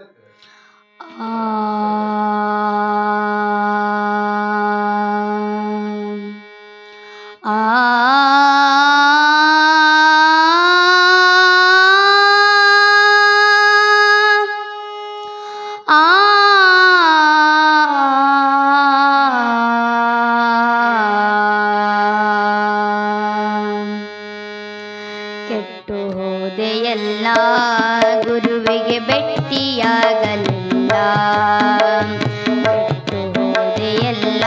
ಕೆಟ್ಟು ಭೆಟ್ಟಿಯಾಗಲಿಲ್ಲ ಎಲ್ಲ ಹೋದೆಯಲ್ಲ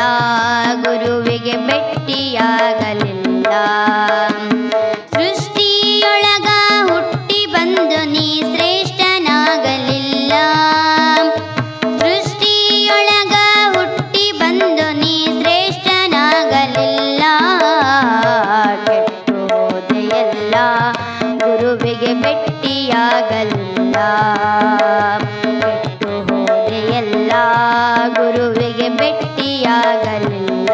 ಗುರುವಿಗೆ ಭೆಟ್ಟಿಯಾಗಲಿಲ್ಲ ಗುರುವಿಗೆ ಭೆಟ್ಟಿಯಾಗಲಿಲ್ಲ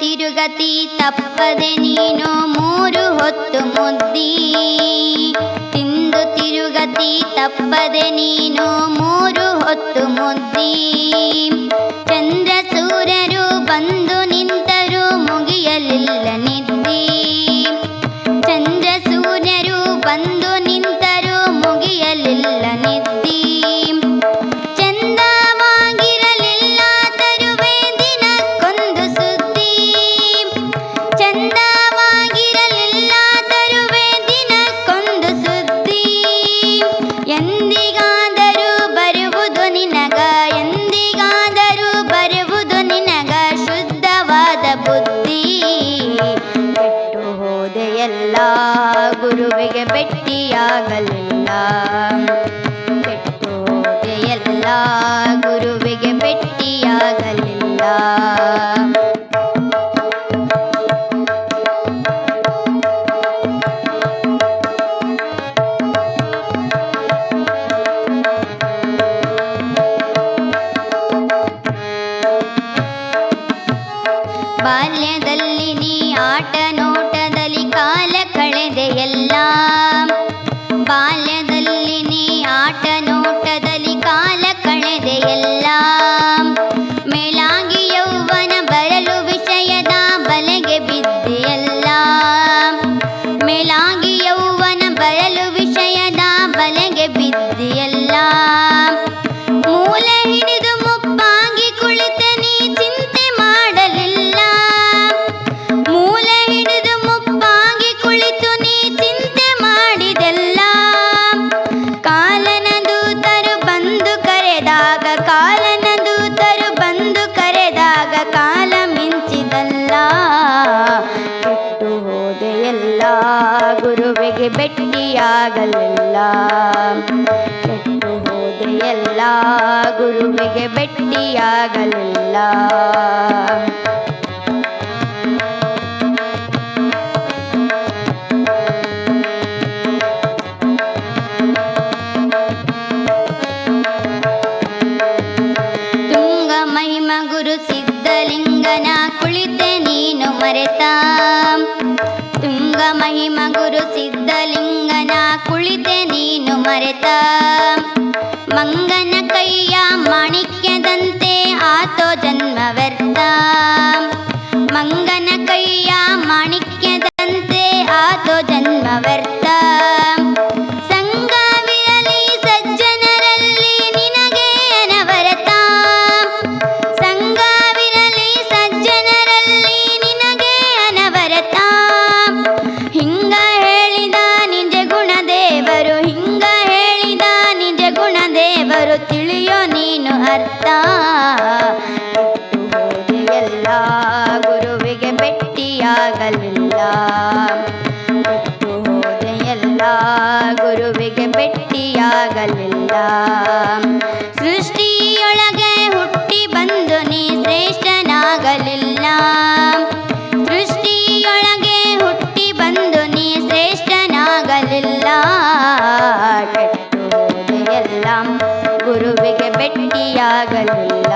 ತಿರುಗತಿ ತಪ್ಪದೆ ನೀನು ಮೂರು ಹೊತ್ತು ಮುದ್ದಿ. ತಿರುಗತಿ ತಪ್ಪದೆ ನೀನು ಮೂರು ಹೊತ್ತು ಮುದ್ದಿ. ಚಂದ್ರ ಸೂರ್ಯರು ಬಂದು ಎಂದಿಗಾದರೂ ಬರುವುದು ನಿನಗ, ಎಂದಿಗಾದರೂ ಬರುವುದು ನಿನಗ ಶುದ್ಧವಾದ ಬುದ್ಧಿ. ಕೆಟ್ಟು ಹೋದೆಯಲ್ಲ ಗುರುವಿಗೆ ಭೆಟ್ಟಿಯಾಗಲಿಲ್ಲ ಕೆಟ್ಟು ಹೋದೆಯಲ್ಲ ಗುರುವಿಗೆ ಭೆಟ್ಟಿಯಾಗಲಿಲ್ಲ ಬಲೆಗೆ ಬಿದ್ದೆಯಲ್ಲ ಮೂಲ ಹಿಡಿದು ಮುಪ್ಪಾಗಿ ಕುಳಿತೆ ನೀ ಚಿಂತೆ ಮಾಡಲಿಲ್ಲ. ಮೂಲ ಹಿಡಿದು ಮುಪ್ಪಾಗಿ ಕುಳಿತು ನೀ ಚಿಂತೆ ಮಾಡಿದೆಲ್ಲ. ಕಾಲನ ದೂತರು ಬಂದು ಕರೆದಾಗ, ಕಾಲನ ದೂತರು ಬಂದು ಕರೆದಾಗ ಕಾಲ ಮಿಂಚಿದಲ್ಲ. ಕೆಟ್ಟು ಹೋದೆಯಲ್ಲ, ಗುರುವಿಗೆ ಭೆಟ್ಟಿಯಾಗಲಿಲ್ಲ ಕೆಟ್ಟು ಹೋದೆಯಲ್ಲ ಗುರುವಿಗೆ ಭೆಟ್ಟಿಯಾಗಲಿಲ್ಲ ನೀನು ಮರೆತ. ತುಂಗ ಮಹಿಮ ಗುರು ಕುಳಿತೆ ನೀನು ಮರೆತ. ಮಂಗನ ಕೈಯ ಮಾಣಿಕ್ಯದಂತೆ ಆತೋ ಜನ್ಮ ವ್ಯರ್ಥ ಅವರಿಗೆ ಬೆಟ್ಟಿಯಾಗಲಿಲ್ಲ ಸೃಷ್ಟಿಯೊಳಗೆ ಹುಟ್ಟಿ ಬಂದು ನೀ ಶ್ರೇಷ್ಠನಾಗಲಿಲ್ಲ. ಸೃಷ್ಟಿಯೊಳಗೆ ಹುಟ್ಟಿ ಬಂದು ನೀ ಶ್ರೇಷ್ಠನಾಗಲಿಲ್ಲ. ಕೆಟ್ಟು ಎಲ್ಲ ಗುರುವಿಗೆ ಬೆಟ್ಟಿಯಾಗಲಿಲ್ಲ